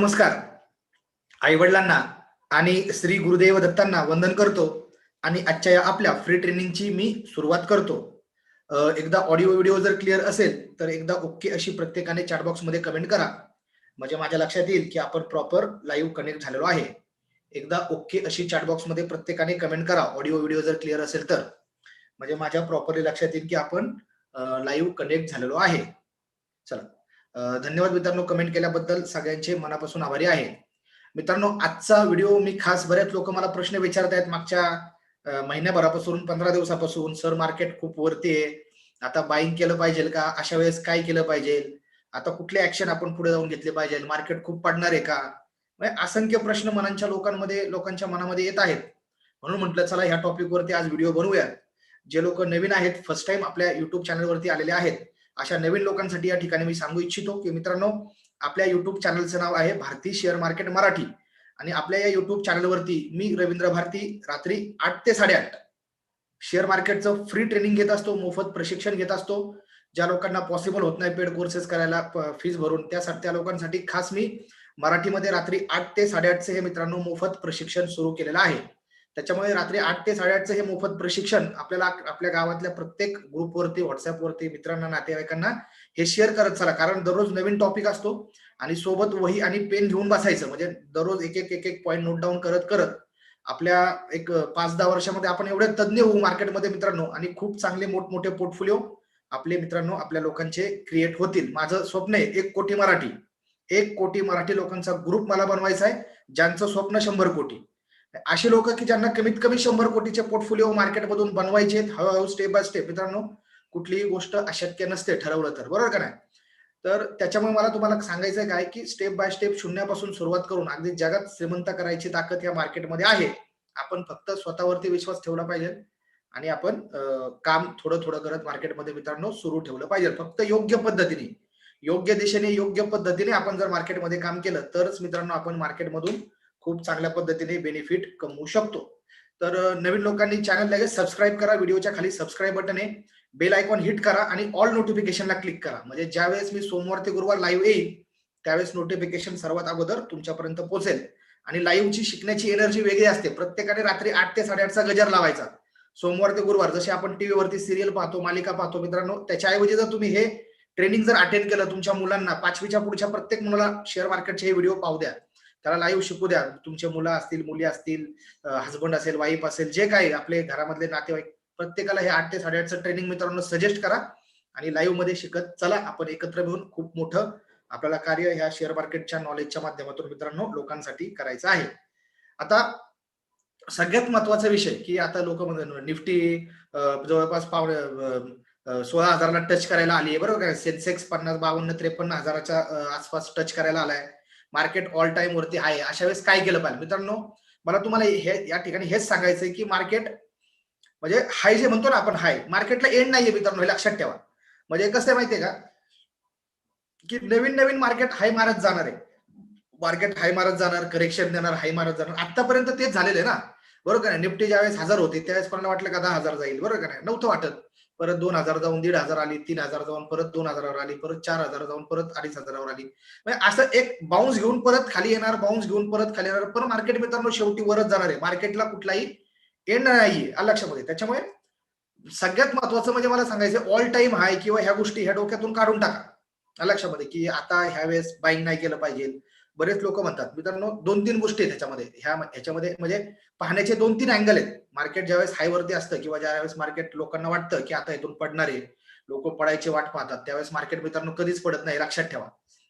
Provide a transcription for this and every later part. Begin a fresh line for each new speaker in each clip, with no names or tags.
नमस्कार. आई वडिलांना आणि श्री गुरुदेव दत्तांना वंदन करतो आणि आजच्या या आपल्या फ्री ट्रेनिंगची मी सुरुवात करतो. एकदा ऑडिओ व्हिडिओ जर क्लिअर असेल तर एकदा ओके अशी प्रत्येकाने चॅटबॉक्समध्ये कमेंट करा. म्हणजे माझ्या लक्षात येईल की आपण प्रॉपर लाईव्ह कनेक्ट झालेलो आहे. एकदा ओके अशी चॅटबॉक्समध्ये प्रत्येकाने कमेंट करा ऑडिओ व्हिडिओ जर क्लिअर असेल तर. म्हणजे माझ्या प्रॉपरली लक्षात येईल की आपण लाईव्ह कनेक्ट झालेलो आहे. चला. धन्यवाद मित्रांनो कमेंट केल्याबद्दल. सगळ्यांचे मनापासून आभारी आहे. मित्रांनो आजचा व्हिडिओ मी खास बरेच लोक मला प्रश्न विचारत आहेत. मागच्या महिन्याभरापासून पंधरा दिवसापासून सर मार्केट खूप वरती आहे. आता बाईंग केलं पाहिजे का? अशा वेळेस काय केलं पाहिजे? आता कुठले ऍक्शन आपण पुढे जाऊन घेतले पाहिजे? मार्केट खूप पडणार आहे का? म्हणजे असंख्य प्रश्न मनांच्या लोकांमध्ये लोकांच्या मनामध्ये येत आहेत. म्हणून म्हटलं चला ह्या टॉपिकवरती आज व्हिडिओ बनवूया जे लोक नवीन आहेत फर्स्ट टाइम आपल्या युट्यूब चॅनलवरती आलेले आहेत अशा नवीन लोकांसाठी या ठिकाणी मी सांगू इच्छितो की मित्रांनो आपल्या युट्यूब चॅनलचं नाव आहे भारती शेअर मार्केट मराठी. आणि आपल्या या युट्यूब चॅनलवरती मी रवींद्र भारती रात्री आठ ते साडेआठ शेअर मार्केटचं फ्री ट्रेनिंग घेत असतो मोफत प्रशिक्षण घेत असतो. ज्या लोकांना पॉसिबल होत नाही पेड कोर्सेस करायला फीस भरून त्यासाठी त्या लोकांसाठी खास मी मराठीमध्ये रात्री आठ ते साडेआठचे हे मित्रांनो मोफत प्रशिक्षण सुरू केलेलं आहे. त्याच्यामुळे रात्री आठ ते साडेआठचं हे मोफत प्रशिक्षण आपल्याला आपल्या गावातल्या प्रत्येक ग्रुपवरती व्हॉट्सअपवरती मित्रांना नातेवाईकांना हे शेअर करत चला. कारण दररोज नवीन टॉपिक असतो आणि सोबत वही आणि पेन घेऊन बसायचं. म्हणजे दररोज एक एक एक एक पॉईंट नोट डाऊन करत करत आपल्या एक पाच दहा वर्षामध्ये आपण एवढे तज्ज्ञ होऊ मार्केटमध्ये मित्रांनो. आणि खूप चांगले मोठमोठे पोर्टफोलिओ आपले मित्रांनो आपल्या लोकांचे क्रिएट होतील. माझं स्वप्न आहे एक कोटी मराठी एक कोटी मराठी लोकांचा ग्रुप मला बनवायचा आहे ज्यांचं स्वप्न शंभर कोटी. असे लोक की ज्यांना कमीत कमी शंभर कोटीचे पोर्टफोलिओ मार्केटमधून बनवायचे आहेत हळूहळू स्टेप बाय स्टेप मित्रांनो कुठलीही गोष्ट अशक्य नसते ठरवलं तर. बरोबर का नाही? तर त्याच्यामुळे मला तुम्हाला सांगायचं काय की स्टेप बाय स्टेप शून्यापासून सुरुवात करून अगदी जगात श्रीमंत करायची ताकद या मार्केटमध्ये आहे. आपण फक्त स्वतःवरती विश्वास ठेवला पाहिजे आणि आपण काम थोडं थोडं करत मार्केटमध्ये मित्रांनो सुरू ठेवलं पाहिजे. फक्त योग्य पद्धतीने योग्य दिशेने योग्य पद्धतीने आपण जर मार्केटमध्ये काम केलं तरच मित्रांनो आपण मार्केटमधून खूप चांगल्या पद्धतीने बेनिफिट कमवू शकतो. तर नवीन लोकांनी चॅनल लगेच सबस्क्राईब करा व्हिडिओच्या खाली सबस्क्राईब बटन आहे बेल आयकॉन हिट करा आणि ऑल नोटिफिकेशनला क्लिक करा. म्हणजे ज्यावेळेस मी सोमवार ते गुरुवार लाईव्ह येईल त्यावेळेस नोटिफिकेशन सर्वात अगोदर तुमच्यापर्यंत पोहोचेल. आणि लाईव्हची शिकण्याची एनर्जी वेगळी असते. प्रत्येकाने रात्री आठ ते साडेआठचा गजर लावायचा. सोमवार ते गुरुवार जसे आपण टीव्हीवरती सिरियल पाहतो मालिका पाहतो मित्रांनो त्याच्याऐवजी जर तुम्ही हे ट्रेनिंग जर अटेंड केलं तुमच्या मुलांना पाचवीच्या पुढच्या प्रत्येक मुलाला शेअर मार्केटचे हे व्हिडिओ पाहू द्या. त्याला लाईव्ह शिकू द्या. तुमचे मुलं असतील मुली असतील हसबंड असेल वाईफ असेल जे काही आपले घरामधले नातेवाईक प्रत्येकाला हे आठ ते साडेआठचं ट्रेनिंग मित्रांनो सजेस्ट करा आणि लाईव्हमध्ये शिकत चला. आपण एकत्र मिळून खूप मोठं आपल्याला कार्य ह्या शेअर मार्केटच्या नॉलेजच्या माध्यमातून मित्रांनो लोकांसाठी करायचं आहे. आता सगळ्यात महत्त्वाचा विषय की आता लोक निफ्टी जवळपास पावणे सोळा हजारला टच करायला आली आहे. बरोबर सेन्सेक्स पन्नास बावन्न त्रेपन्न हजाराच्या आसपास टच करायला आलाय. मार्केट ऑल टाइम वरती आहे. अशा वेळेस काय केलं पाहिजे मित्रांनो मला तुम्हाला हे या ठिकाणी हेच सांगायचंय की मार्केट म्हणजे हाय जे म्हणतो ना आपण हाय मार्केटला एंड नाहीये मित्रांनो हे लक्षात ठेवा. म्हणजे कसं आहे माहितीये का? की नवीन नवीन मार्केट हाय मारत जाणार आहे. मार्केट हाय मारत जाणार करेक्शन देणार हाय मारत जाणार. आतापर्यंत तेच झालेलं आहे ना. बरोबर का नाही निफ्टी ज्यावेळेस हजार होते त्यावेळेस कोणाला वाटलं का दहा हजार जाईल? बरोबर का नाही नव्हतं वाटत. परत दोन हजार जाऊन दीड हजार आली तीन हजार जाऊन परत दोन हजारावर आली परत चार हजार जाऊन परत अडीच हजारावर आली. म्हणजे असं एक बाउन्स घेऊन परत खाली येणार बाउन्स घेऊन परत खाली येणार. पण मार्केट मित्रांनो शेवटी वरच जाणार आहे. मार्केटला कुठलाही एंड नाहीये लक्षामध्ये. त्याच्यामुळे सगळ्यात महत्वाचं म्हणजे मला सांगायचं ऑल टाइम हाय किंवा ह्या गोष्टी ह्या डोक्यातून काढून टाका. लक्षामध्ये की आता ह्या वेळेस बाईंग नाही केलं पाहिजे. बरेच लोक म्हणतात मित्रांनो दोन तीन गोष्टी आहेत ह्याच्यामध्ये. ह्या ह्याच्यामध्ये म्हणजे पाहण्याचे दोन तीन अँगल आहेत. मार्केट ज्यावेळेस हाय वरती असतं किंवा ज्यावेळेस मार्केट लोकांना वाटतं की आता इथून पडणार आहे लोक पडायची वाट पाहतात त्यावेळेस मार्केट मित्रांनो कधीच पडत नाही लक्षात ठेवा.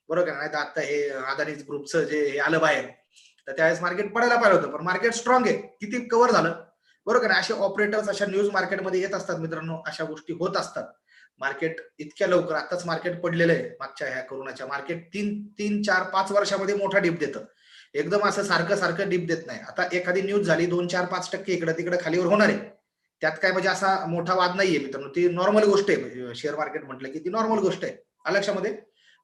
बरोबर? नाही तर आता हे अदानी ग्रुपचं जे हे आलं बाहेर तर त्यावेळेस मार्केट पडायला पाहिजे होतं. पण मार्केट स्ट्रॉंग आहे. किती कव्हर झालं? बरोबर? आहे असे ऑपरेटर्स अशा न्यूज मार्केटमध्ये येत असतात मित्रांनो अशा गोष्टी होत असतात. मार्केट इतक्या लवकर आताच मार्केट पडलेलं आहे मागच्या ह्या कोरोनाच्या. मार्केट तीन तीन चार पाच वर्षामध्ये मोठा डिप देतं. एकदम असं सारखं सारखं डिप देत नाही. आता एखादी न्यूज झाली दोन चार पाच टक्के इकडे तिकडे खालीवर होणार आहे. त्यात काय म्हणजे असा मोठा वाद नाहीये मित्रांनो. ती नॉर्मल गोष्ट आहे. म्हणजे शेअर मार्केट म्हटलं की ती नॉर्मल गोष्ट आहे. अलक्षामध्ये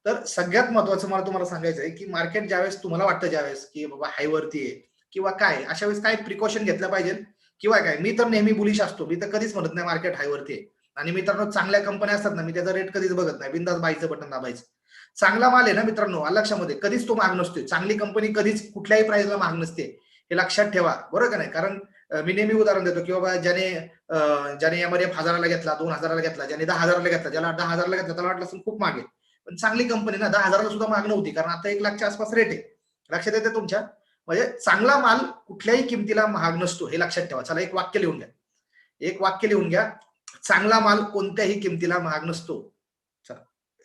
तर सगळ्यात महत्वाचं मला तुम्हाला सांगायचं आहे की मार्केट ज्यावेळेस तुम्हाला वाटतं ज्यावेळेस की बाबा हायवरती आहे किंवा काय अशा वेळेस काय प्रिकॉशन घेतलं पाहिजे? किंवा काय? मी तर नेहमी बुलिश असतो. मी तर कधीच म्हणत नाही मार्केट हायवरती आहे. आणि मित्रांनो चांगल्या कंपन्या असतात ना मी त्याचा रेट कधीच बघत नाही. बिंदास बाईचं बटन दाबायचं. चांगला माल आहे ना मित्रांनो लक्षामध्ये. कधीच तो महाग नसतोय. चांगली कंपनी कधीच कुठल्याही प्राइसला महाग नसते. हे लक्षात ठेवा. बरोबर का नाही? कारण मी नेहमी उदाहरण देतो की बाबा ज्याने ज्याने यामध्ये हजाराला घेतला दोन हजाराला घेतला ज्याने दहा हजाराला घेतला ज्याला दहा हजाराला घेतला त्याला वाटलं असेल खूप महाग आहे पण चांगली कंपनी ना दहा हजाराला सुद्धा माग नव्हती. कारण आता एक लाखच्या आसपास रेट आहे. लक्षात येते तुमच्या? म्हणजे चांगला माल कुठल्याही किमतीला महाग नसतो. हे लक्षात ठेवा. चला एक वाक्य लिहून घ्या. एक वाक्य लिहून घ्या. चांगला माल कोणत्याही किमतीला महाग नसतो.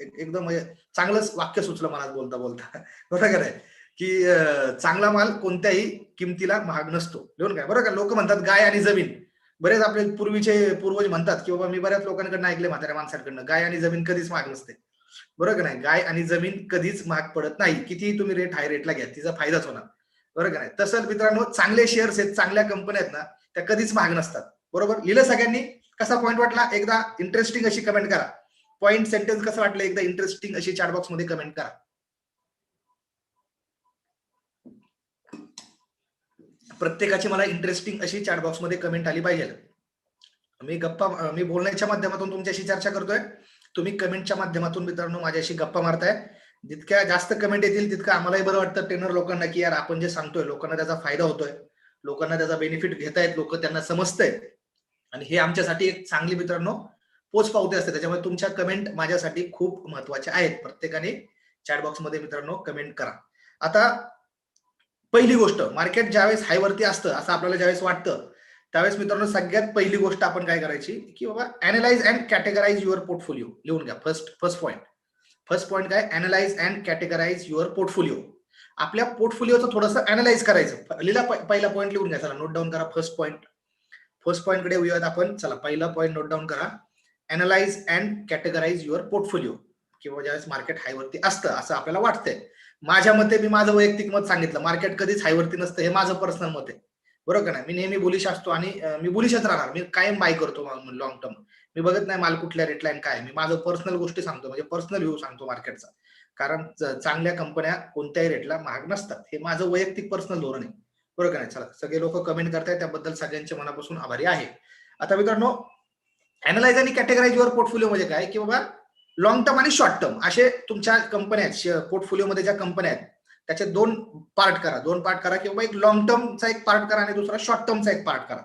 एकदम म्हणजे चांगलंच वाक्य सुचलं मला बोलता बोलता. बरोबर आहे की चांगला माल कोणत्याही किमतीला महाग नसतो. लिहून काय बरोबर का? लोक म्हणतात गाय आणि जमीन. बरेच आपले पूर्वीचे पूर्वज म्हणतात की बाबा मी बऱ्याच लोकांकडनं ऐकले म्हाताऱ्या माणसांकडनं. गाय आणि जमीन कधीच महाग नसते. बरोबर का नाही? गाय आणि जमीन कधीच महाग पडत नाही. कितीही तुम्ही रेट हाय रेटला घ्या तिचा फायदाच होणार. बरोबर का नाही? तसंच मित्रांनो चांगले शेअर्स आहेत चांगल्या कंपन्या आहेत ना त्या कधीच महाग नसतात. बरोबर? लिहिलं सगळ्यांनी? कसा पॉईंट वाटला? एकदा इंटरेस्टिंग अशी कमेंट करा. पॉईंट सेंटेन्स कसं वाटलं? एकदा इंटरेस्टिंग अशी चॅटबॉक्समध्ये कमेंट करा. प्रत्येकाची मला इंटरेस्टिंग अशी चॅटबॉक्समध्ये कमेंट आली पाहिजे. मी गप्पा मी बोलण्याच्या माध्यमातून तुमच्याशी चर्चा करतोय. तुम्ही कमेंटच्या माध्यमातून मित्रांनो माझ्याशी गप्पा मारताय. जितक्या जास्त कमेंट येतील तितकं आम्हालाही बरं वाटतं ट्रेनर लोकांना की यार आपण जे सांगतोय लोकांना त्याचा फायदा होतोय. लोकांना त्याचा बेनिफिट घेतायत लोक त्यांना समजतंय. आणि हे आमच्यासाठी एक चांगली मित्रांनो पोच पावते असते. त्याच्यामुळे तुमच्या कमेंट माझ्यासाठी खूप महत्त्वाच्या आहेत. प्रत्येकाने चॅट बॉक्समध्ये मित्रांनो कमेंट करा. आता पहिली गोष्ट मार्केट ज्यावेळेस हायवरती असतं असं आपल्याला ज्यावेळेस वाटतं त्यावेळेस मित्रांनो सगळ्यात पहिली गोष्ट आपण काय करायची? की बाबा analyse and categorise your portfolio लिहून घ्या. First first point first point काय? Analyse and categorise your portfolio आपल्या पोर्टफोलिओचं थोडंसं अनालाइज करायचं. लिहिला पहिला पॉईंट लिहून घ्या. चला नोट डाऊन करा. फर्स्ट पॉईंट फर्स्ट पॉईंटकडे येऊयात आपण. चला पहिला पॉईंट नोट डाऊन करा. Analyse and categorise your portfolio किंवा ज्यावेळेस मार्केट हायवरती असतं असं आपल्याला वाटतंय. माझ्या मते मी माझं वैयक्तिक मत सांगितलं. मार्केट कधीच हायवरती नसतं हे माझं पर्सनल मत आहे. बरोबर का नाही? मी नेहमी बुलिश असतो आणि मी बुलिशच राहणार. मी कायम बाय करतो लॉंग टर्म मी बघत नाही माल कुठल्या रेटला आणि काय मी माझं पर्सनल गोष्टी सांगतो. म्हणजे पर्सनल व्ह्यू सांगतो मार्केटचा कारण चांगल्या कंपन्या कोणत्याही रेटला महाग नसतात. हे माझं वैयक्तिक पर्सनल धोरण आहे. बरोबर का नाही चला सगळे लोक कमेंट करतायत त्याबद्दल सगळ्यांचे मनापासून आभारी आहे. आता मित्रांनो अनालाइज आणि कॅटेगराईज युअर पोर्टफोलिओ म्हणजे काय? की बाबा लॉंग टर्म आणि शॉर्ट टर्म असे तुमच्या कंपन्या आहेत पोर्टफोलिओ मध्ये ज्या कंपन्या आहेत त्याचे दोन पार्ट करा. दोन पार्ट करा किंवा एक लॉंग टर्मचा एक पार्ट करा आणि दुसरा शॉर्ट टर्मचा एक पार्ट करा.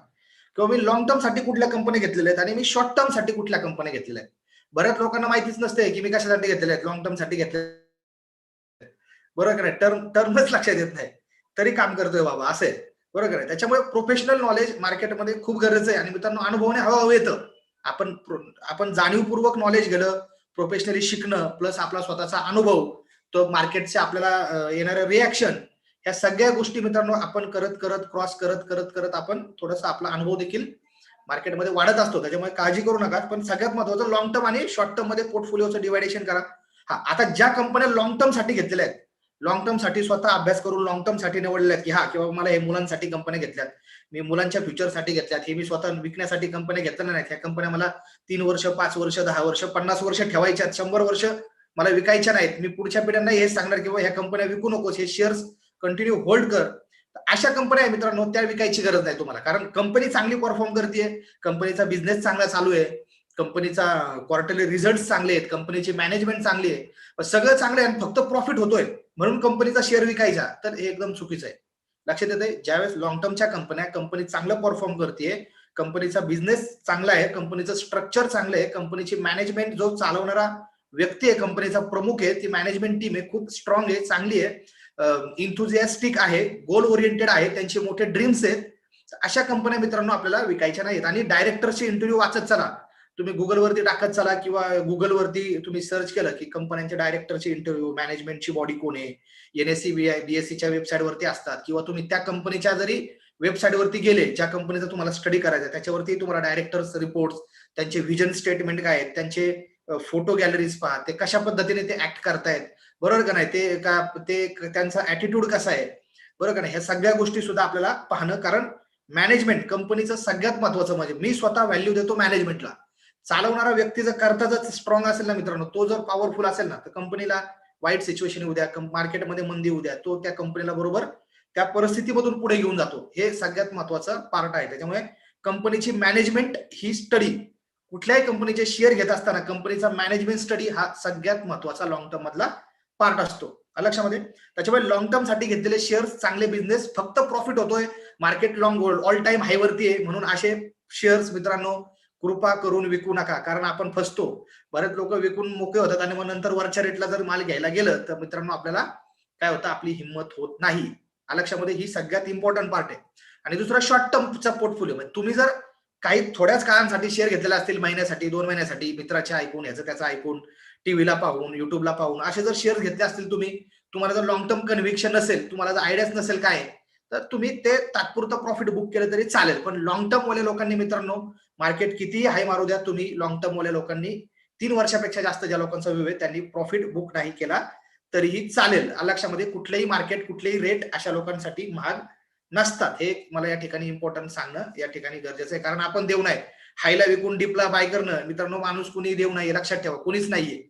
किंवा मी लॉंग टर्मसाठी कुठल्या कंपन्या घेतलेल्या आहेत आणि मी शॉर्ट टर्मसाठी कुठल्या कंपन्या घेतलेल्या आहेत? बऱ्याच लोकांना माहितीच नसते की मी कशासाठी घेतलेल्या आहेत लॉंग टर्मसाठी घेतले बरोबर नाही? टर्म टर्मच लक्षात येत नाही. तरी काम करतोय बाबा असं. आहे बरोबर आहे? त्याच्यामुळे प्रोफेशनल नॉलेज मार्केटमध्ये खूप गरजेचं आहे. आणि मित्रांनो अनुभवणे हळूहळू येतं. आपण आपण जाणीवपूर्वक नॉलेज घेणं प्रोफेशनली शिकणं प्लस आपला स्वतःचा अनुभव तो मार्केटचे आपल्याला येणारं रिॲक्शन ह्या सगळ्या गोष्टी मित्रांनो आपण करत करत क्रॉस करत करत करत आपण थोडासा आपला अनुभव देखील मार्केटमध्ये वाढत असतो. त्याच्यामुळे काळजी करू नका. पण सगळ्यात महत्वाचं लॉंग टर्म आणि शॉर्ट टर्ममध्ये पोर्टफोलिओचं डिवायडेशन करा. हा आता ज्या कंपन्या लॉंग टर्मसाठी घेतलेल्या आहेत लॉंग टर्मसाठी स्वतः अभ्यास करून लॉंग टर्मसाठी निवडल्यात की हा किंवा मला हे मुलांसाठी कंपन्या घेतल्यात. मी मुलांच्या फ्युचरसाठी घेतल्यात. हे मी स्वतः विकण्यासाठी कंपन्या घेतल्या नाहीत. ह्या कंपन्या मला तीन वर्ष पाच वर्ष दहा वर्ष पन्नास वर्ष ठेवायच्यात शंभर वर्ष मला विकायच्या नाहीत. मी पुढच्या पिढ्यांना हेच सांगणार किंवा ह्या कंपन्या विकू नकोस. हे शेअर्स कंटिन्यू होल्ड कर. अशा कंपन्या आहे मित्रांनो त्या विकायची गरज नाही तुम्हाला. कारण कंपनी चांगली परफॉर्म करते कंपनीचा बिझनेस चांगला चालू आहे. कंपनीचा क्वार्टरली रिझल्ट चांगले आहेत. कंपनीची मॅनेजमेंट चांगली आहे. सगळं चांगलं आहे आणि फक्त प्रॉफिट होतोय. म्हणून कंपनीचा शेअर विकायचा तर हे एकदम चुकीचं आहे. लक्षात येते ज्यावेळेस लॉंग टर्मच्या कंपन्या कंपनी चांगलं परफॉर्म करते कंपनीचा बिझनेस चांगला आहे कंपनीचं स्ट्रक्चर चांगलं आहे कंपनीची मॅनेजमेंट जो चालवणारा व्यक्ती आहे कंपनीचा प्रमुख आहे ती मॅनेजमेंट टीम आहे खूप स्ट्रॉंग आहे चांगली आहे इन्थुझियास्टिक आहे गोल ओरिएंटेड आहे त्यांचे मोठे ड्रीम्स आहेत. अशा कंपन्या मित्रांनो आपल्याला विकायच्या नाहीत. आणि डायरेक्टरचे इंटरव्ह्यू वाचत चला. तुम्ही गुगलवरती टाकत चला किंवा गुगलवरती तुम्ही सर्च केलं की कंपन्यांच्या डायरेक्टरचे इंटरव्ह्यू मॅनेजमेंटची बॉडी कोण आहे? एनएससी बीएससीच्या वेबसाईटवरती असतात. किंवा तुम्ही त्या कंपनीच्या जरी वेबसाईटवरती गेले ज्या कंपनीचा तुम्हाला स्टडी करायचा त्याच्यावरती तुम्हाला डायरेक्टर्स रिपोर्ट त्यांचे व्हिजन स्टेटमेंट काय आहेत त्यांचे फोटो गॅलरीज पहा ते कशा पद्धतीने ते ऍक्ट करतायत बरोबर का नाही? ते का ते त्यांचा ऍटिट्यूड कसा आहे? बरोबर का नाही? ह्या सगळ्या गोष्टी सुद्धा आपल्याला पाहणं कारण मॅनेजमेंट कंपनीचं सगळ्यात महत्वाचं म्हणजे मी स्वतः व्हॅल्यू देतो मॅनेजमेंटला चालवणारा व्यक्ती जर करता जर स्ट्रॉंग असेल ना मित्रांनो तो जर पॉवरफुल असेल ना तर कंपनीला वाईट सिच्युएशन येऊ द्या मार्केटमध्ये मंदी येऊ द्या तो त्या कंपनीला बरोबर त्या परिस्थितीमधून पुढे घेऊन जातो. हे सगळ्यात महत्वाचं पार्ट आहे. त्याच्यामुळे कंपनीची मॅनेजमेंट ही स्टडी कुठल्याही कंपनीचे शेअर घेत असताना कंपनीचा मॅनेजमेंट स्टडी हा सगळ्यात महत्त्वाचा लॉंग टर्म मधला पार्ट असतो. लक्षामध्ये? त्याच्यामुळे लॉंग टर्मसाठी घेतलेले शेअर्स चांगले बिझनेस फक्त प्रॉफिट होतोय. मार्केट लॉंग ऑल टाइम हायवरती आहे. म्हणून असे शेअर्स मित्रांनो कृपा करून विकू नका कारण आपण फसतो. बरेच लोक विकून मोकळे होतात आणि मग नंतर वरच्या रेटला जर माल घ्यायला गेलं तर मित्रांनो आपल्याला काय होतं? आपली हिंमत होत नाही. लक्षामध्ये ही सगळ्यात इम्पॉर्टंट पार्ट आहे. आणि दुसरा शॉर्ट टर्मचा पोर्टफोलिओ म्हणजे तुम्ही जर काही थोड्याच काळांसाठी शेअर घेतलेला असतील महिन्यासाठी दोन महिन्यासाठी मित्राचे ऐकून याचं त्याचं ऐकून टीव्हीला पाहून युट्यूबला पाहून असे जर शेअर घेतले असतील तुम्ही तुम्हाला जर लॉंग टर्म कन्व्हिक्शन नसेल तुम्हाला जर आयडियाच नसेल काय तर तुम्ही ते तात्पुरतं प्रॉफिट बुक केलं तरी चालेल. पण लॉंग टर्म वाल्या लोकांनी मित्रांनो मार्केट कितीही हाय मारू द्या तुम्ही लॉंग टर्मवाल्या लोकांनी तीन वर्षापेक्षा जास्त ज्या लोकांचा व्यू आहे त्यांनी प्रॉफिट बुक नाही केला तरीही चालेल. लक्षामध्ये कुठलेही मार्केट कुठलेही रेट अशा लोकांसाठी महाग नसतात. हे मला या ठिकाणी इम्पॉर्टंट सांगणं या ठिकाणी गरजेचं आहे. कारण आपण देऊ नाही. हायला विकून डिपला बाय करणं मित्रांनो माणूस कुणी देऊ नाही लक्षात ठेवा कुणीच नाहीये.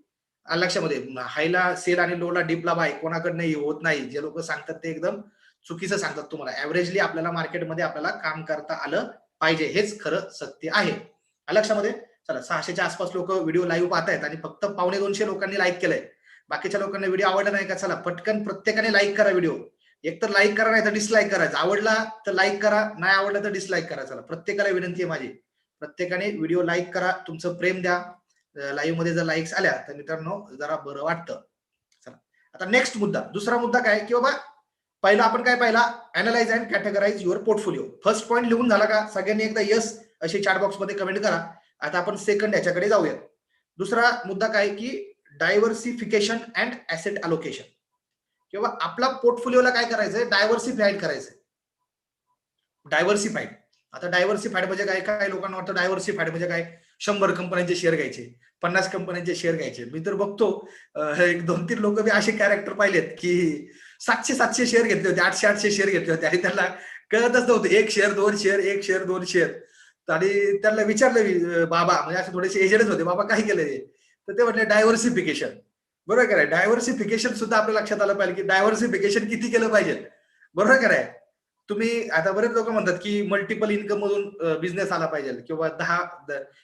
लक्षामध्ये हायला सेल आणि लोला डिपला बाय कोणाकडनं होत नाही. जे लोक सांगतात ते एकदम चुकीचं सांगतात तुम्हाला. ऍव्हरेजली आपल्याला मार्केटमध्ये आपल्याला काम करता आलं पाहिजे हेच खरं सत्य आहे. लक्षामध्ये? चला सहाशेच्या आसपास लोक व्हिडिओ लाईव्ह पाहतायत आणि फक्त पावणे दोनशे लोकांनी लाईक केलंय. बाकीच्या लोकांना व्हिडिओ आवडला नाही का? चला पटकन प्रत्येकाने लाईक करा व्हिडिओ. एक तर लाईक करा नाही तर डिसलाईक करायचं आवडला तर लाईक करा नाही आवडला तर डिसलाईक करा. चला प्रत्येकाला विनंती आहे माझी. प्रत्येकाने व्हिडिओ लाईक करा तुमचं प्रेम द्या. लाईव्हमध्ये जर लाईक्स आल्या तर मित्रांनो जरा बरं वाटतं. चला आता नेक्स्ट मुद्दा. दुसरा मुद्दा काय की बाबा पहिला आपण काय पाहिला? Analyse and categorise your portfolio first point लिहून झाला का? सगळ्यांनी एकदा यस असे चार्ट बॉक्समध्ये कमेंट करा. आता आपण सेकंड याच्याकडे जाऊया दुसरा मुद्दा काय की डायव्हर्सिफिकेशन अँड ऍसेट अलोकेशन किंवा आपला पोर्टफोलिओला काय करायचंय? डायव्हर्सिफाईड करायचंय. डायव्हर्सिफाईड आता डायव्हर्सिफाईड म्हणजे काय? काय लोकांना वाटतं डायव्हर्सिफाईड म्हणजे काय? शंभर कंपन्यांचे शेअर घ्यायचे पन्नास कंपन्यांचे शेअर घ्यायचे. मी तर बघतो एक दोन तीन लोक मी असे कॅरेक्टर पाहिलेत की सातशे सातशे शेअर घेतले होते आठशे आठशे शेअर घेतले होते. आणि त्यांना कळतच नव्हतं एक शेअर दोन शेअर एक शेअर दोन शेअर आणि त्यांना विचारलं बाबा म्हणजे असे थोडेसे एजंटच होते बाबा काय केलं तर ते म्हटले डायव्हर्सिफिकेशन बरोबर काय डायव्हर्सिफिकेशन सुद्धा आपल्या लक्षात आलं पाहिजे की डायव्हर्सिफिकेशन किती केलं पाहिजे. बरोबर काय तुम्ही आता बरेच लोक म्हणतात की मल्टिपल इन्कम मधून बिझनेस आला पाहिजे. किंवा दहा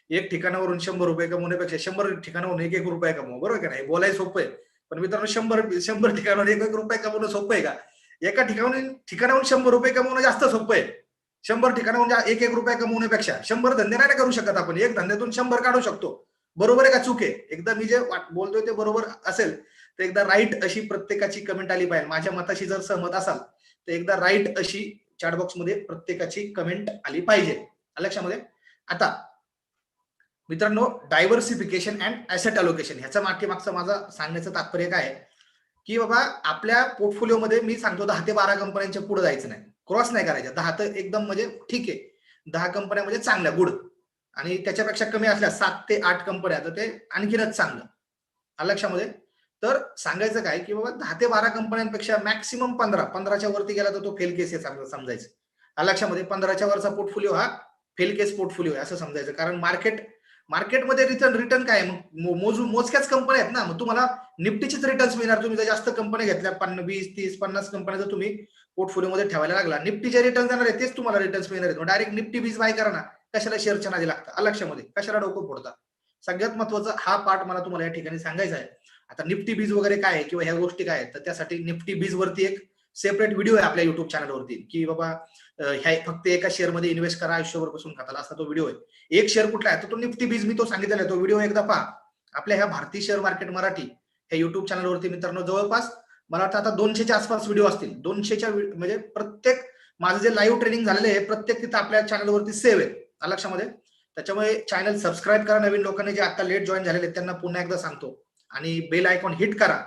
एक ठिकाणावरून शंभर रुपये कमवण्यापेक्षा शंभर ठिकाणावरून एक एक रुपये कमव. बरोबर का नाही? बोलायला सोपं आहे. पण मित्रांनो शंभर शंभर ठिकाणावर एक एक रुपये कमवणं सोपं आहे का? एका ठिकाणी ठिकाणाहून शंभर रुपये कमवणं जास्त सोपं आहे. शंभर ठिकाणाहून म्हणजे एक एक रुपये कमवण्यापेक्षा शंभर धंदे नाही करू शकत आपण. एक धंद्यातून शंभर काढू शकतो. बरोबर आहे का चूक आहे? एकदा मी जे बोलतोय ते बरोबर असेल तर एकदा राईट अशी प्रत्येकाची कमेंट आली पाहिजे. माझ्या मताशी जर सहमत असाल तर एकदा राईट अशी चॅटबॉक्समध्ये प्रत्येकाची कमेंट आली पाहिजे. लक्षामध्ये? आता मित्रांनो डायव्हर्सिफिकेशन अँड ऍसेट अलोकेशन ह्याचा मागे मागचा माझा सांगण्याचं तात्पर्य काय आहे? की बाबा आपल्या पोर्टफोलिओमध्ये मी सांगतो दहा ते बारा कंपन्यांच्या पुढे जायचं नाही. क्रॉस नाही करायचं दहा तर एकदम म्हणजे ठीक आहे. दहा कंपन्या म्हणजे चांगल्या गुड आणि त्याच्यापेक्षा कमी असल्या सात ते आठ कंपन्या तर ते आणखीनच चांगलं. लक्षामध्ये तर सांगायचं काय की बाबा दहा ते बारा कंपन्यांपेक्षा मॅक्सिमम पंधरा. पंधराच्या वरती गेला तर तो फेल केस आहे समजायचं. लक्षामध्ये पंधराच्या वरचा पोर्टफोलिओ हा फेल केस पोर्टफोलिओ असं समजायचं. कारण मार्केट मार्केटमध्ये रिटर्न रिटर्न काय मग मोजू मोजक्याच कंपन्या आहेत ना? मग तुम्हाला निफ्टीचीच रिटर्न्स मिळणार. तुम्ही जर जास्त कंपन्या घेतल्या पन्नास वीस तीस पन्नास कंपन्या जर तुम्ही पोर्टफोलिओमध्ये ठेवायला लागला निफ्टीचे रिटर्न जाणार आहे तेच तुम्हाला रिटर्न्स मिळणार आहेत. डायरेक्ट निफ्टी बीज बाय करा ना. कशाला शेअरच्या नादी लागतं लक्षामध्ये कशाला डोकं फोडता सगळ्यात महत्त्वाचा हा पार्ट मला तुम्हाला या ठिकाणी सांगायचा आहे. आता निफ्टी बीज वगैरे काय आहे किंवा ह्या गोष्टी काय आहेत? तर त्यासाठी निफ्टी बीज वरती एक सेपरेट व्हिडिओ आहे आपल्या युट्यूब चॅनलवरती की बाबा ह्या फक्त एका शेअरमध्ये इन्व्हेस्ट करा आयुष्यभर बसून खाताला असा तो व्हिडिओ आहे. एक शेअर कुठला आहे? तर तो निफ्टी बीज मी तो सांगितलेला आहे. तो व्हिडिओ एकदा पहा. आपल्या ह्या भारतीय शेअर मार्केट मराठी ह्या युट्यूब चॅनलवरती मित्रांनो जवळपास मला वाटतं आता दोनशेच्या आसपास व्हिडिओ असतील. दोनशेच्या म्हणजे प्रत्येक माझं जे लाईव्ह ट्रेनिंग झालेलं आहे प्रत्येक तिथं आपल्या चॅनलवरती सेव्ह आहे. लक्षामध्ये? त्याच्यामुळे चॅनल सबस्क्राईब करा. नवीन लोकांनी जे आता लेट जॉईन झालेले आहेत त्यांना पुन्हा एकदा सांगतो. आणि बेल आयकॉन हिट करा.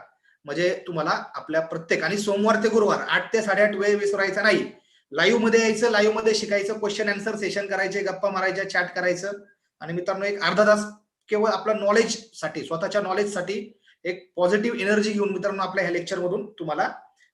म्हणजे तुम्हाला आपल्या प्रत्येक आणि सोमवार ते गुरुवार आठ ते साडेआठ वेळ विसरायचा नाही. लाईव्हमध्ये यायचं लाईव्हमध्ये शिकायचं क्वेश्चन आन्सर सेशन करायचे गप्पा मारायच्या चॅट करायचं. आणि मित्रांनो एक अर्धा तास केवळ आपल्या नॉलेजसाठी स्वतःच्या नॉलेजसाठी एक पॉझिटिव्ह एनर्जी घेऊन मित्रांनो आपल्या ह्या लेक्चर मधून तुम्हाला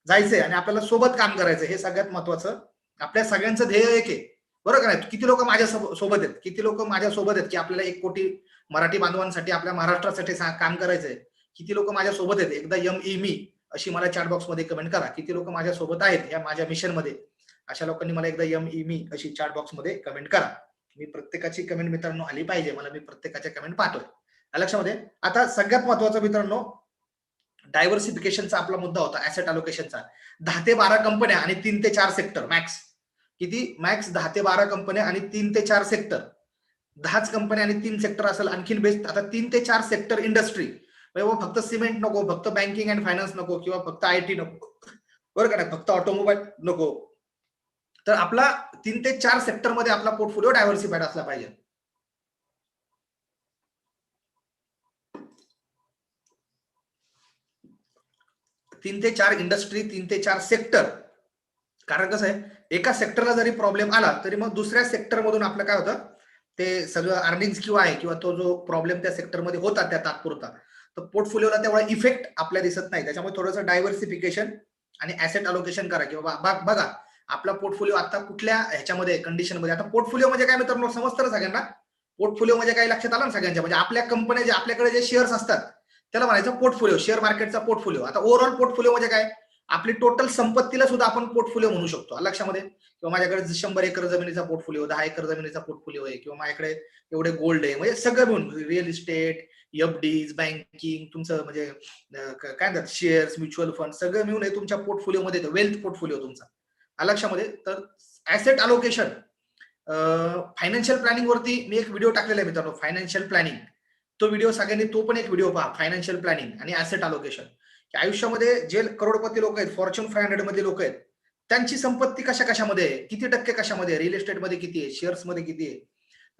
जायचंय. आणि आपल्याला सोबत काम करायचं हे सगळ्यात महत्वाचं. आपल्या सगळ्यांचं ध्येय एक आहे. बरोबर नाही? किती लोक माझ्या सोबत आहेत? किती लोक माझ्या सोबत आहेत? की आपल्याला एक कोटी मराठी बांधवांसाठी आपल्या महाराष्ट्रासाठी काम करायचंय. किती लोक माझ्या सोबत आहेत? एकदा यम ई मी अशी मला चॅट बॉक्समध्ये कमेंट करा. किती लोक माझ्या सोबत आहेत या माझ्या मिशनमध्ये? अशा लोकांनी मला एकदा यम ई मी अशी चॅट बॉक्समध्ये कमेंट करा. मी प्रत्येकाची कमेंट मित्रांनो आली पाहिजे. मला मी प्रत्येकाच्या कमेंट पाहतोय लक्षामध्ये? आता सगळ्यात महत्त्वाचा मित्रांनो डायव्हर्सिफिकेशनचा आपला मुद्दा होता ऍसेट अलोकेशनचा दहा ते बारा कंपन्या आणि तीन ते चार सेक्टर मॅक्स किती? मॅक्स दहा ते बारा कंपन्या आणि तीन ते चार सेक्टर दहाच कंपन्या आणि तीन सेक्टर असेल आणखीन बेस्ट आता तीन ते चार सेक्टर इंडस्ट्री फक्त सिमेंट नको फक्त बँकिंग अँड फायनान्स नको किंवा फक्त आय टी नको. बरं का नाही? फक्त ऑटोमोबाईल नको. तर आपला तीन ते चार सेक्टरमध्ये आपला पोर्टफोलिओ डायव्हर्सिफाईड असला पाहिजे. तीन ते चार इंडस्ट्री तीन ते चार सेक्टर कारण कसं आहे एका सेक्टरला जरी प्रॉब्लेम आला तरी मग दुसऱ्या सेक्टर मधून आपलं काय होतं? ते सगळं अर्निंग किंवा आहे किंवा तो जो प्रॉब्लेम त्या सेक्टरमध्ये होता त्या तात्पुरता. तर पोर्टफोलिओला तेवढा इफेक्ट आपल्या दिसत नाही. त्याच्यामुळे थोडंसं डायव्हर्सिफिकेशन आणि ऍसेट अलोकेशन करा. किंवा बघा आपला पोर्टफोलिओ आता कुठल्या ह्याच्यामध्ये कंडिशनमध्ये आता पोर्टफोलिओ म्हणजे काय मित्रांनो समजतं ना सगळ्यांना? पोर्टफोलिओ म्हणजे काय लक्षात आलं ना सगळ्यांच्या? म्हणजे आपल्या कंपन्या जे आपल्याकडे जे शेअर्स असतात त्याला म्हणायचं पोर्टफोलिओ शेअर मार्केटचा पोर्टफोलिओ आता ओव्हरऑल पोर्टफोलिओ म्हणजे काय? आपली टोटल संपत्तीला सुद्धा आपण पोर्टफोलिओ म्हणू शकतो. लक्षामध्ये? किंवा माझ्याकडे शंभर एकर जमिनीचा पोर्टफोलिओ दहा एकर जमिनीचा पोर्टफोलिओ आहे किंवा माझ्याकडे एवढे गोल्ड आहे म्हणजे सगळं मिळून रिअल इस्टेट एफडीज बँकिंग तुमचं म्हणजे काय म्हणतात? शेअर्स म्युच्युअल फंड सगळं मिळून हे तुमच्या पोर्टफोलिओ मध्ये वेल्थ पोर्टफोलिओ तुमचा. लक्षामध्ये? तर ऍसेट अलोकेशन फायनान्शियल प्लॅनिंग वरती मी एक व्हिडिओ टाकलेला आहे मित्रांनो फायनान्शियल प्लॅनिंग तो व्हिडिओ सगळ्यांनी तो पण एक व्हिडिओ पहा फायनान्शियल प्लॅनिंग आणि ऍसेट अलोकेशन आयुष्यामध्ये जे करोडपती लोक आहेत फॉर्च्युन फाय हंड्रेडमध्ये लोक आहेत त्यांची संपत्ती कशा कशामध्ये आहे? किती टक्के कशामध्ये रिअल इस्टेटमध्ये किती आहे? शेअर्समध्ये किती आहे?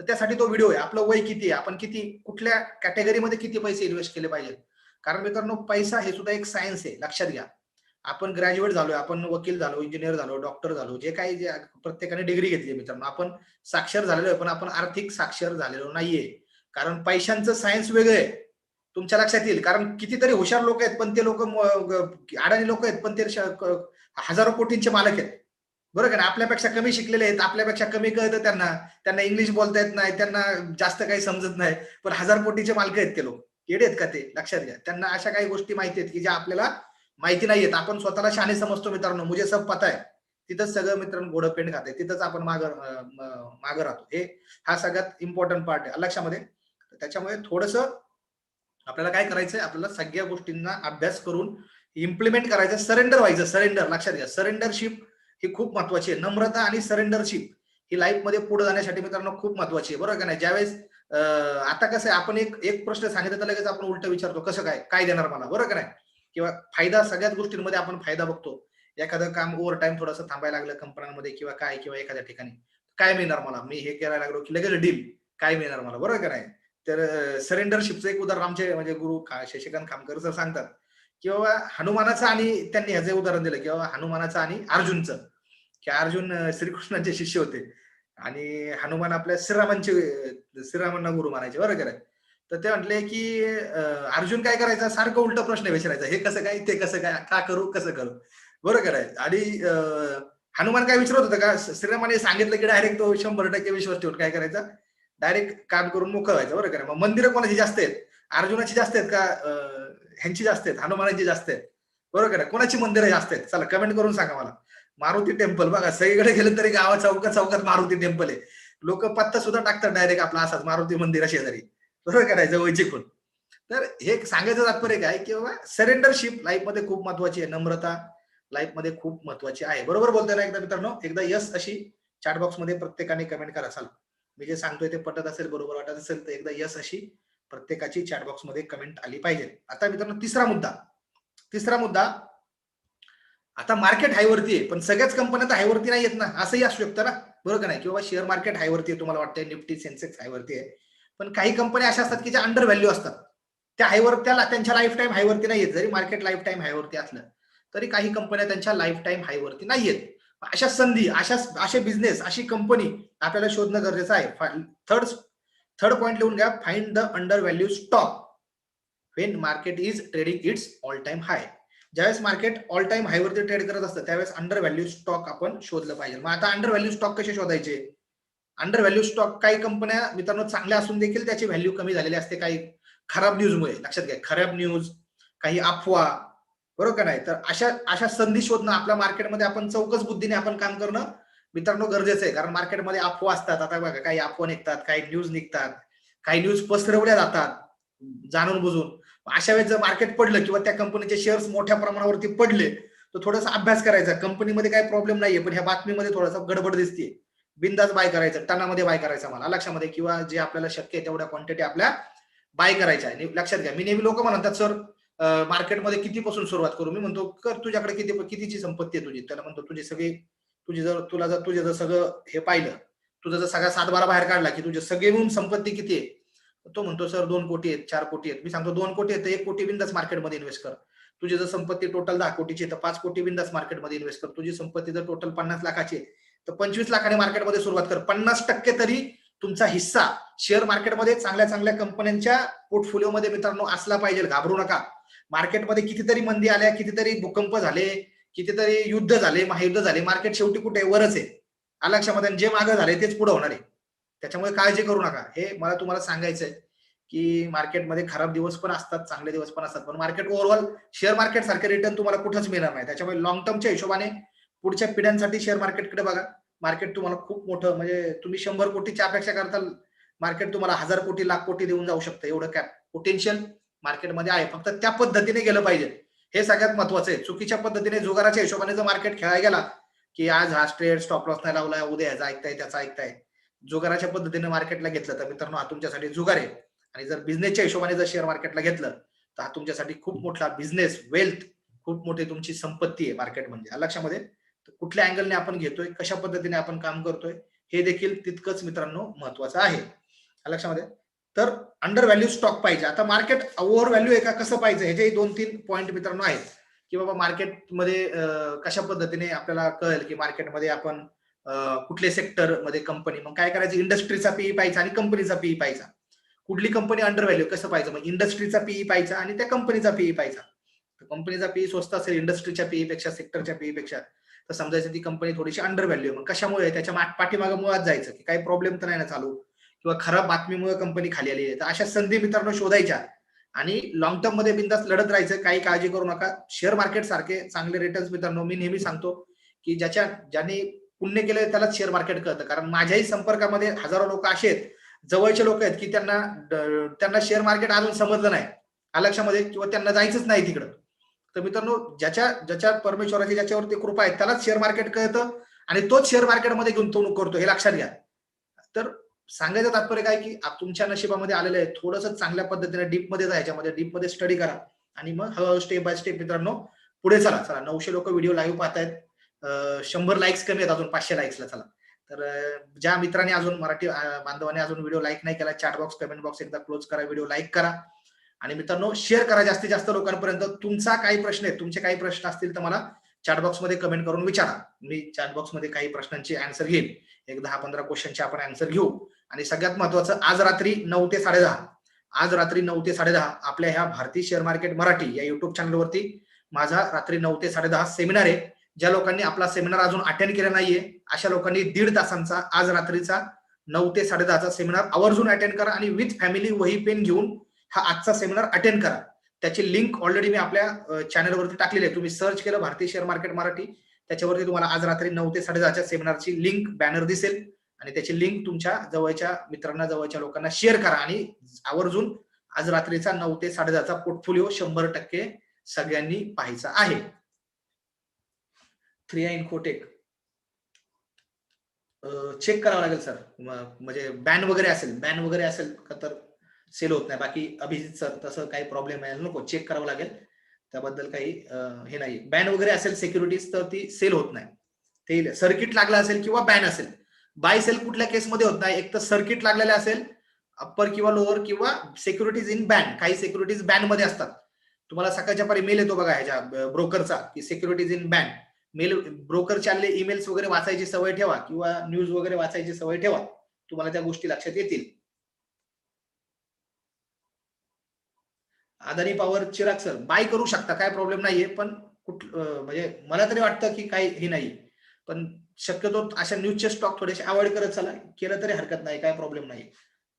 तर त्यासाठी तो व्हिडिओ आहे. आपलं वय किती आहे? आपण किती कुठल्या कॅटेगरीमध्ये किती पैसे इन्व्हेस्ट केले पाहिजेत? कारण मित्रांनो पैसा हे सुद्धा एक सायन्स आहे. लक्षात घ्या. आपण ग्रॅज्युएट झालोय आपण वकील झालो इंजिनियर झालो डॉक्टर झालो जे काही जे प्रत्येकाने डिग्री घेतली मित्रांनो. आपण साक्षर झालेलो आहे पण आपण आर्थिक साक्षर झालेलो नाहीये. कारण पैशांचं सायन्स वेगळं आहे. तुमच्या लक्षात येईल. कारण कितीतरी हुशार लोक आहेत पण ते लोक अडाणी लोक आहेत पण ते हजारो कोटींचे मालक आहेत. बरोबर ना? आपल्यापेक्षा कमी शिकलेले आहेत आपल्यापेक्षा कमी कळतं त्यांना. त्यांना इंग्लिश बोलता येत नाही त्यांना जास्त काही समजत नाही. पण हजार कोटीचे मालक आहेत ते लोक. येडे आहेत का ते? लक्षात घ्या. त्यांना अशा काही गोष्टी माहिती आहेत की ज्या आपल्याला माहिती नाहीयेत आपण स्वतःला शाने समजतो मित्रांनो. मुझे सब पता आहे तिथंच सगळं मित्रांनो घोडं पेंड खाते. तिथंच आपण माग माग राहतो. हे हा सगळ्यात इम्पॉर्टंट पार्ट आहे लक्षामध्ये. त्याच्यामुळे थोडस आपल्याला काय करायचंय? आपल्याला सगळ्या गोष्टींना अभ्यास करून इम्प्लिमेंट करायचं सरेंडर व्हायचं. सरेंडर लक्षात घ्या. सरेंडरशिप ही खूप महत्वाची आहे. नम्रता आणि सरेंडरशिप ही लाईफमध्ये पुढे जाण्यासाठी मित्रांनो खूप महत्वाची आहे. बरोबर का नाही? ज्यावेळेस आता कसं आहे आपण एक एक प्रश्न सांगितलं तर लगेच आपण उलट विचारतो कसं काय? काय देणार मला? बरोबर का नाही? किंवा फायदा सगळ्याच गोष्टींमध्ये आपण फायदा बघतो. एखादं काम ओव्हर टाइम थोडंसं थांबायला लागलं कंपन्यांमध्ये किंवा काय किंवा एखाद्या ठिकाणी. काय मिळणार मला? मी हे करायला लागलो की लगेच डील काय मिळणार मला? बरोबर का नाही? तर सरेंडरशिपचं एक उदाहरण आमचे म्हणजे गुरु शशिकांत खामकर सर सांगतात किंवा हनुमानाचं आणि त्यांनी ह्याचं उदाहरण दिलं किंवा हनुमानाचं आणि अर्जुनचं. की अर्जुन श्रीकृष्णाचे शिष्य होते. आणि हनुमान आपल्या श्रीरामांचे श्रीरामांना गुरु मानायचे. बरोबर आहे तर ते म्हटले की अर्जुन काय करायचा? सारखं उलट प्रश्न विचारायचा. हे कसं काय? ते कसं काय? का करू? कसं करू? बरोबर आहे. आणि हनुमान काय विचारत होतं का? श्रीरामाने सांगितलं की डायरेक्ट तो शंभर टक्के विश्वास ठेवून काय करायचा? डायरेक्ट काम करून मोकळ व्हायचं. बरोबर आहे. मग मंदिरं कोणाची जास्त आहेत? अर्जुनाची जास्त आहेत का? ह्यांची जास्त आहेत? हनुमानाची जास्त आहेत? बरोबर आहे. कोणाची मंदिरं जास्त आहेत? चला कमेंट करून सांगा मला. मारुती टेम्पल बघा. सगळीकडे गेलं तरी गावा चौकात चौकात मारुती टेम्पल आहे. लोक पत्ता सुद्धा टाकतात डायरेक्ट आपला असाच मारुती मंदिरा शेजारी बरोबर करायचं वैचिकून तर हे सांगायचं तात्पर्य काय की बाबा सरेंडरशिप लाईफमध्ये खूप महत्वाची आहे नम्रता लाईफमध्ये खूप महत्वाची आहे. बरोबर बोलताय ना एकदा मित्रांनो? एकदा यस अशी चॅट बॉक्समध्ये प्रत्येकाने कमेंट करा. असाल मी जे सांगतोय ते पटत असेल बरोबर वाटत असेल तर एकदा यस अशी प्रत्येकाची चॅटमध्ये कमेंट आली पाहिजे. आता मित्रांनो तिसरा मुद्दा. तिसरा मुद्दा आता मार्केट हायवरती आहे पण सगळ्याच कंपन्या तर हायवरती नाही येत ना. असंही असू शकतं ना. बरोबर नाही? किंवा शेअर मार्केट हायवरती आहे तुम्हाला वाटतंय निफ्टी सेन्सेक्स हायवरती आहे. पण काही कंपन्या अशा असतात की ज्या अंडर व्हॅल्यू असतात. त्या हायवर त्याला त्यांच्या लाईफ टाईम हायवरती नाही येत. जरी मार्केट लाईफ टाईम हायवरती असलं तरी काही कंपन्या त्यांच्या लाईफ टाईम हायवरती नाही येत. अशा संधी अशा असे बिझनेस अशी कंपनी आपल्याला शोधणं गरजेचं आहे. थर्ड थर्ड पॉईंट लिहून घ्या. Find the undervalue stock when market is trading it's all time high ज्यावेळेस मार्केट ऑल टाइम हायवरती ट्रेड करत असतं त्यावेळेस अंडर व्हॅल्यू स्टॉक आपण शोधलं पाहिजे. मग आता अंडर व्हॅल्यू स्टॉक कसे शोधायचे? अंडर व्हॅल्यू स्टॉक काही कंपन्या मित्रांनो चांगल्या असून देखील त्याची व्हॅल्यू कमी झालेली असते काही खराब न्यूजमुळे लक्षात घ्या खराब न्यूज काही अफवा बरोबर का नाही? तर अशा अशा संधी शोधणं आपल्या मार्केटमध्ये आपण चौकस बुद्धीने आपण काम करणं मित्रांनो गरजेचं आहे. कारण मार्केटमध्ये अफवा असतात. आता बघा काही अफवा निघतात काही न्यूज निघतात काही न्यूज पसरवल्या जातात जाणून बुजून. अशा वेळेस जर मार्केट पडलं किंवा त्या कंपनीचे शेअर्स मोठ्या प्रमाणावरती पडले तर थोडासा अभ्यास करायचा. कंपनीमध्ये काही प्रॉब्लेम नाहीये पण ह्या बातमीमध्ये थोडासा गडबड दिसते बिंदास बाय करायचं टनामध्ये बाय करायचा मला लक्षामध्ये. किंवा जे आपल्याला शक्य आहे तेवढ्या क्वांटिटी आपल्या बाय करायच्या आहे. लक्षात घ्या. मी नेहमी लोक म्हणतात सर मार्केटमध्ये कितीपासून सुरुवात करू? मी म्हणतो कर तुझ्याकडे किती कितीची संपत्ती आहे तुझी? त्याला म्हणतो तुझी सगळी तुझी जर तुला जर तुझे जर सगळं हे पाहिलं तुझा जर सगळा सातबारा बाहेर काढला की तुझे सगळे मिळून संपत्ती किती आहे? तो म्हणतो सर दोन कोटी आहेत चार कोटी आहेत. मी सांगतो दोन कोटी आहेत तर एक कोटी बिंदास मार्केटमध्ये इन्व्हेस्ट कर. तुझी जर संपत्ती टोटल दहा कोटीची आहे तर पाच कोटी बिंदास मार्केटमध्ये इन्व्हेस्ट कर. तुझी संपत्ती जर टोटल पन्नास लाखाची आहे तर पंचवीस लाखाने मार्केटमध्ये सुरुवात कर. पन्नास टक्के तरी तुमचा हिस्सा शेअर मार्केटमध्ये चांगल्या चांगल्या कंपन्यांच्या पोर्टफोलिओमध्ये मित्रांनो असला पाहिजे. घाबरू नका. मार्केटमध्ये कितीतरी मंदी आल्या कितीतरी भूकंप झाले कितीतरी युद्ध झाले महायुद्ध झाले. मार्केट शेवटी कुठे वरच आहे. अलक्षामध्ये जे मागं झाले तेच पुढे होणार आहे. त्याच्यामुळे काळजी करू नका. हे मला तुम्हाला सांगायचं आहे की मार्केटमध्ये खराब दिवस पण असतात चांगले दिवस पण असतात. पण मार्केट ओव्हरऑल शेअर मार्केट सारखे रिटर्न तुम्हाला कुठंच मिळणार नाही. त्याच्यामुळे लॉंग टर्मच्या हिशोबाने पुढच्या पिढ्यांसाठी शेअर मार्केटकडे बघा. मार्केट तुम्हाला खूप मोठं म्हणजे तुम्ही शंभर कोटीची अपेक्षा करताल मार्केट तुम्हाला हजार कोटी लाख कोटी देऊन जाऊ शकतं एवढं कॅप पोटेन्शियल मार्केटमध्ये आहे. फक्त त्या पद्धतीने गेलं पाहिजे. हे सगळ्यात महत्वाचं आहे. चुकीच्या पद्धतीने जुगाराच्या हिशोबाने जर मार्केट खेळायला गेला की आज हा स्ट्रेट स्टॉप लॉस नाही लावलाय उद्या ह्याचा ऐकताय त्याचा ऐकताय. जुगाराच्या पद्धतीने मार्केटला घेतलं तर मित्रांनो हा तुमच्यासाठी जुगार आहे. आणि जर बिझनेसच्या हिशोबाने जर शेअर मार्केटला घेतलं तर हा तुमच्यासाठी खूप मोठा बिझनेस वेल्थ खूप मोठी तुमची संपत्ती आहे मार्केट म्हणजे. लक्षामध्ये? कुठल्या अँगलने आपण घेतोय कशा पद्धतीने आपण काम करतोय हे देखील तितकंच मित्रांनो महत्वाचं आहे. लक्षामध्ये तर अंडर व्हॅल्यू स्टॉक पाहिजे. आता मार्केट ओव्हर व्हॅल्यू आहे का कसं पाहिजे? ह्याचे दोन तीन पॉईंट मित्रांनो आहेत. की बाबा मार्केटमध्ये कशा पद्धतीने आपल्याला कळेल की मार्केटमध्ये आपण कुठले सेक्टरमध्ये कंपनी मग काय करायचं? इंडस्ट्रीचा पीई पाहिजे आणि कंपनीचा पीई पाहिजे कुठली कंपनी अंडर व्हॅल्यू कसं पाहिजे मग इंडस्ट्रीचा पीई पाहिजे आणि त्या कंपनीचा पीई पाहिजे कंपनीचा पीई स्वस्त असेल इंडस्ट्रीच्या पीई पेक्षा सेक्टरच्या पीई पेक्षा तर समजायचं ती कंपनी थोडीशी अंडर व्हॅल्यू मग कशामुळे? त्याच्या पाठीमागं मुळात जायचं की काही प्रॉब्लेम तर नाही ना चालू. किंवा खराब बातमीमुळे कंपनी खाली आली आहे. तर अशा संधी मित्रांनो शोधायच्या. आणि लॉंग टर्ममध्ये बिंदास लढत राहायचं. काही काळजी करू नका. शेअर मार्केट सारखे चांगले रिटर्न्स मित्रांनो मी नेहमी सांगतो की ज्याच्या ज्यांनी पुण्य केलं त्यालाच शेअर मार्केट कळतं. कारण माझ्याही संपर्कामध्ये हजारो लोक असे आहेत. जवळचे लोक आहेत की त्यांना त्यांना शेअर मार्केट अजून समजलं नाही. अलक्षामध्ये किंवा त्यांना जायचंच नाही तिकडं. तर मित्रांनो ज्याच्या ज्याच्या परमेश्वराची ज्याच्यावरती कृपा आहे त्यालाच शेअर मार्केट कळतं आणि तोच शेअर मार्केटमध्ये गुंतवणूक करतो हे लक्षात घ्या. तर सांगायचं तात्पर्य काय की तुमच्या नशिबामध्ये आलेलं आहे थोडस चांगल्या पद्धतीने डीपमध्ये जा ह्याच्यामध्ये डीपमध्ये स्टडी करा. आणि मग हळूहळू स्टेप बाय स्टेप मित्रांनो पुढे चला. चला नऊशे लोक व्हिडिओ लाईव्ह पाहतायत. शंभर लाईक्स कमी आहेत अजून पाचशे लाईक्सला चला. तर ज्या मित्रांनी अजून मराठी बांधवाने अजून व्हिडिओ लाईक नाही केला चॅट बॉक्स कमेंट बॉक्स एकदा क्लोज करा व्हिडिओ लाईक करा. आणि मित्रांनो शेअर करा जास्तीत जास्त लोकांपर्यंत. तुमचा काही प्रश्न आहे तुमचे काही प्रश्न असतील तर मला चॅटबॉक्समध्ये कमेंट करून विचारा. मी चॅटबॉक्समध्ये काही प्रश्नांची आन्सर घेईन. एक दहा पंधरा क्वेश्चनचे आपण अँसर घेऊ. आणि सगळ्यात महत्वाचं आज रात्री नऊ ते साडेदहा आज रात्री नऊ ते साडेदहा आपल्या ह्या भारतीय शेअर मार्केट मराठी या युट्यूब चॅनलवरती माझा रात्री नऊ ते साडेदहा सेमिनार आहे. ज्या लोकांनी आपला सेमिनार अजून अटेंड केला नाहीये अशा लोकांनी दीड तासांचा आज रात्रीचा नऊ ते साडेदहाचा सेमिनार आवर्जून अटेंड करा आणि विथ फॅमिली वही पेन घेऊन हा आजचा सेमिनार अटेंड करा. त्याची लिंक ऑलरेडी मी आपल्या चॅनलवरती टाकलेली आहे. तुम्ही सर्च केलं भारतीय शेअर मार्केट मराठी त्याच्यावरती तुम्हाला आज रात्री नऊ ते साडेदहाच्या सेमिनारची लिंक बॅनर दिसेल. आणि त्याची लिंक तुमच्या जवळच्या मित्रांना जवळच्या लोकांना शेअर करा. आणि आवर्जून आज रात्रीचा नऊ ते साडेदहाचा पोर्टफोलिओ शंभर टक्के सगळ्यांनी पाहायचा आहे. थ्री आय इन्फोटेक चेक करावं लागेल सर म्हणजे बॅन वगैरे असेल बॅन वगैरे असेल का तर सेल होत नाही. बाकी अभिजित सर तसं काही प्रॉब्लेम आहे नको चेक करावं लागेल. त्याबद्दल काही हे नाही बॅन वगैरे असेल सिक्युरिटीज तर ती सेल होत नाही. ते सर्किट लागला असेल किंवा बॅन असेल. बाय सेल कुठल्या केसमध्ये होत नाही. एक तर सर्किट लागलेलं असेल अप्पर किंवा लोअर किंवा सिक्युरिटीज इन बॅन काही सिक्युरिटीज बॅनमध्ये असतात. तुम्हाला सकाळच्या पारी मेल येतो बघा ह्याच्या ब्रोकरचा की securities in ban mail broker आलेले ईमेल्स वगैरे वाचायची सवय ठेवा किंवा न्यूज वगैरे वाचायची सवय ठेवा. तुम्हाला त्या गोष्टी लक्षात येतील. Adani power Chirag sir buy करू शकता काय प्रॉब्लेम नाहीये पण कुठ म्हणजे मला तरी वाटतं की काही हे नाही. पण शक्यतो अशा न्यूजचे स्टॉक थोडेसे अवॉइड करत चला केलं तरी हरकत नाही काय प्रॉब्लेम नाही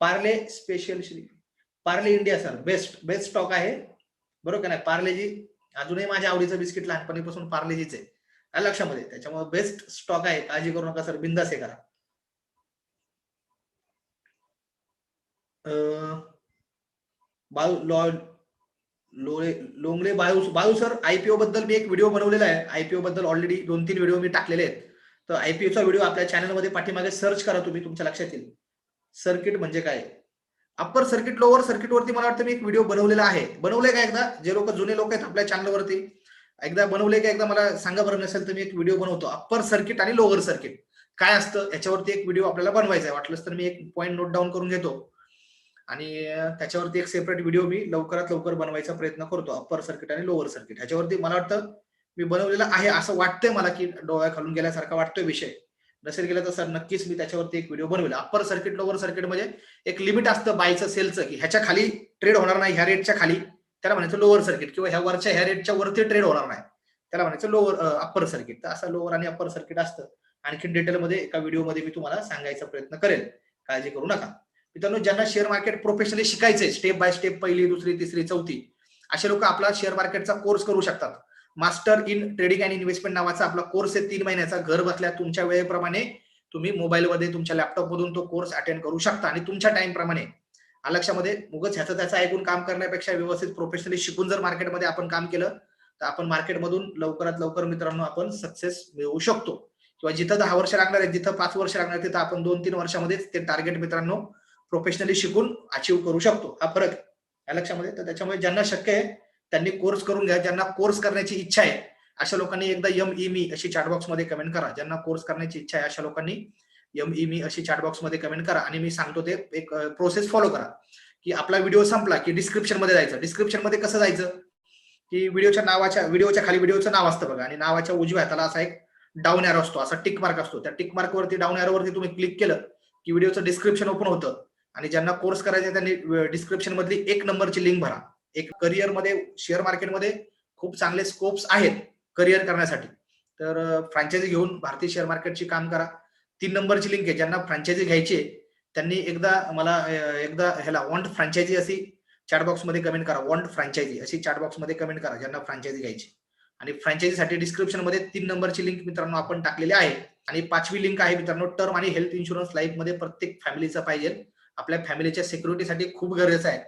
Parle special Shri Parle India sir best best stock आहे. बरोबर का नाही? पार्लेजी अजूनही माझ्या आवडीचं बिस्किट लहानपणीपासून पार्लेजीच आहे. लक्षामध्ये त्याच्यामुळे बेस्ट स्टॉक आहे. काळजी करू नका सर बिंदास हे करा. बाल लॉ लोळे लोंगले बाळू बाळू सर आयपीओ बद्दल मी एक व्हिडिओ बनवलेला आहे. आयपीओ बद्दल ऑलरेडी दोन तीन व्हिडिओ मी टाकलेले आहेत. तर आयपीओचा व्हिडिओ आपल्या चॅनलमध्ये पाठीमागे सर्च करा तुम्ही तुमच्या लक्षात येईल. सर्किट म्हणजे काय? अप्पर सर्किट लोअर सर्किट वरती मला वाटतं मी एक व्हिडिओ बनवलेला आहे. बनवले का एकदा? जे लोक जुने लोक आहेत आपल्या चॅनलवरती एकदा बनवले का एकदा? मला सांगा बरं नसेल तर मी एक व्हिडिओ बनवतो. अप्पर सर्किट आणि लोअर सर्किट काय असतं? याच्यावरती एक व्हिडिओ आपल्याला बनवायचा आहे. वाटलंच तर मी एक पॉईंट नोट डाऊन करून घेतो. आणि त्याच्यावरती एक सेपरेट व्हिडिओ मी लवकरात लवकर बनवायचा प्रयत्न करतो अप्पर सर्किट आणि लोअर सर्किट ह्याच्यावरती मला वाटतं मी बनवलेला आहे असं वाटतंय मला की डोळ्या खालून गेल्यासारखा वाटतोय विषय. नसेल गेला तर सर नक्कीच मी त्याच्यावरती एक व्हिडिओ बनवेल. अप्पर सर्किट लोअर सर्किट म्हणजे एक लिमिट असतं बायचं सेलचं की ह्याच्या खाली ट्रेड होणार नाही ह्या रेटच्या खाली. त्याला म्हणायचं लोअर सर्किट किंवा ह्या वरच्या ह्या रेटच्या वरती ट्रेड होणार नाही. त्याला म्हणायचं लोअर अप्पर सर्किट तर असं लोअर आणि अप्पर सर्किट असतं. आणखी डिटेलमध्ये एका व्हिडिओमध्ये मी तुम्हाला सांगायचा प्रयत्न करेल. काळजी करू नका. मित्रांनो ज्यांना शेअर मार्केट प्रोफेशनली शिकायचंय स्टेप बाय स्टेप पहिली दुसरी तिसरी चौथी असे लोक आपला शेअर मार्केटचा कोर्स करू शकतात. Master in trading and investment नावाचा आपला कोर्स आहे तीन महिन्याचा. घर बसल्या तुमच्या वेळेप्रमाणे तुम्ही मोबाईलमध्ये तुमच्या लॅपटॉप मधून तो कोर्स अटेंड करू शकता. आणि तुमच्या टाइम प्रमाणे आ लक्षामध्ये उगच ह्याचं त्याचं ऐकून काम करण्यापेक्षा व्यवस्थित प्रोफेशनली शिकून जर मार्केटमध्ये आपण काम केलं तर आपण मार्केटमधून लवकरात लवकर मित्रांनो आपण सक्सेस मिळवू शकतो. किंवा जिथं दहा वर्ष लागणार आहे जिथं पाच वर्ष लागणार तिथं आपण दोन तीन वर्षामध्ये ते टार्गेट मित्रांनो प्रोफेशनली शिकून अचीव करू शकतो. हा फरक या लक्षामध्ये? तर त्याच्यामुळे ज्यांना शक्य आहे त्यांनी कोर्स करून घ्या. ज्यांना कोर्स करण्याची इच्छा आहे अशा लोकांनी एकदा यम ई मी अशी चॅटबॉक्समध्ये कमेंट करा. ज्यांना कोर्स करण्याची इच्छा आहे अशा लोकांनी यम ई मी अशी चॅटबॉक्समध्ये कमेंट करा. आणि मी सांगतो ते एक प्रोसेस फॉलो करा. की आपला व्हिडिओ संपला की डिस्क्रिप्शनमध्ये जायचं. डिस्क्रिप्शनमध्ये कसं जायचं? की व्हिडिओच्या नावाच्या व्हिडिओच्या खाली व्हिडिओचं नाव असतं बघा. आणि नावाच्या उजव्या त्याला असा एक डाऊन एरो असतो. असा टिक मार्क असतो. त्या टिक मार्क वरती डाऊन एरो वरती तुम्ही क्लिक केलं की व्हिडिओचं डिस्क्रिप्शन ओपन होतं. आणि ज्यांना कोर्स करायचा आहे त्यांनी डिस्क्रिप्शन मधली एक नंबरची लिंक भरा. एक करिअरमध्ये शेअर मार्केटमध्ये खूप चांगले स्कोप्स आहेत करिअर करण्यासाठी. तर फ्रँचायझी घेऊन भारतीय शेअर मार्केटची काम करा. तीन नंबरची लिंक आहे. ज्यांना फ्रँचायझी घ्यायची आहे त्यांनी एकदा मला एकदा ह्याला वॉन्ट फ्रँचायझी अशी चॅटबॉक्समध्ये कमेंट करा. वॉन्ट फ्रँचायझी अशी चॅटबॉक्समध्ये कमेंट करा ज्यांना फ्रँचायझी घ्यायची आणि फ्रँचायझीसाठी डिस्क्रिप्शनमध्ये तीन नंबरची लिंक मित्रांनो आपण टाकलेली आहे. आणि पाचवी लिंक आहे मित्रांनो टर्म आणि हेल्थ इन्शुरन्स लाईफमध्ये प्रत्येक फॅमिलीचा पाहिजे. आपल्या फॅमिलीच्या सिक्युरिटीसाठी खूप गरजेचं आहे.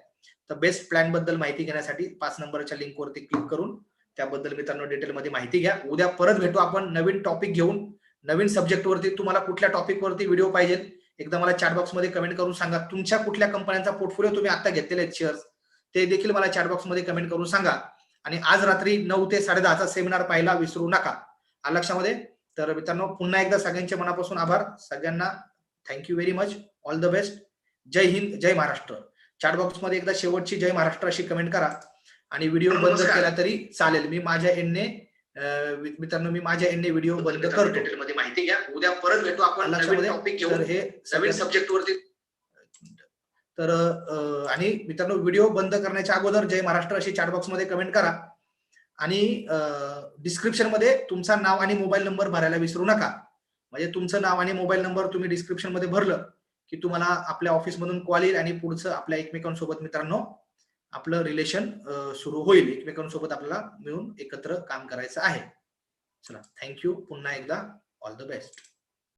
तर बेस्ट प्लॅनबद्दल माहिती घेण्यासाठी पाच नंबरच्या लिंक वरती क्लिक करून त्याबद्दल मित्रांनो डिटेलमध्ये माहिती घ्या. उद्या परत भेटू आपण नवीन टॉपिक घेऊन. नवीन सब्जेक्ट वरती तुम्हाला कुठल्या टॉपिक वरती व्हिडिओ पाहिजे एकदा मला चॅटमध्ये कमेंट करून सांगा. तुमच्या कुठल्या कंपन्यांचा पोर्टफोलिओ तुम्ही आता घेतलेले आहेत शेअर्स ते देखील मला चॅटमध्ये कमेंट करून सांगा. आणि आज रात्री नऊ ते साडे दहाचा सेमिनार पाहायला विसरू नका. आ लक्षामध्ये? तर मित्रांनो पुन्हा एकदा सगळ्यांचे मनापासून आभार. सगळ्यांना thank you very much all the best जय हिंद जय महाराष्ट्र. चॅटबॉक्समध्ये एकदा शेवटची जय महाराष्ट्र अशी कमेंट करा. आणि व्हिडिओ बंद. केला तरी चालेल. मी माझ्या एंडने अं, मित्रांनो मी माझ्या एंडने व्हिडिओ बंद करतो.
डिटेलमध्ये माहिती घ्या. उद्या परत भेटू आपण टॉपिक
तर
घेऊन
हे
नवीन सब्जेक्ट वरती.
तर आणि मित्रांनो व्हिडिओ बंद करण्याच्या अगोदर जय महाराष्ट्र अशी चॅटबॉक्समध्ये कमेंट करा. आणि डिस्क्रिप्शनमध्ये तुमचा नाव आणि मोबाईल नंबर भरायला विसरू नका. म्हणजे तुमचं नाव आणि मोबाईल नंबर तुम्ही डिस्क्रिप्शनमध्ये भरलं. की तुम्हाला आपल्या ऑफिसमधून कॉल येईल आणि पुढचं आपल्या एकमेकांसोबत मित्रांनो आपलं रिलेशन सुरू होईल. एकमेकांसोबत आपल्याला मिळून एकत्र काम करायचं आहे. चला थँक्यू पुन्हा एकदा ऑल द बेस्ट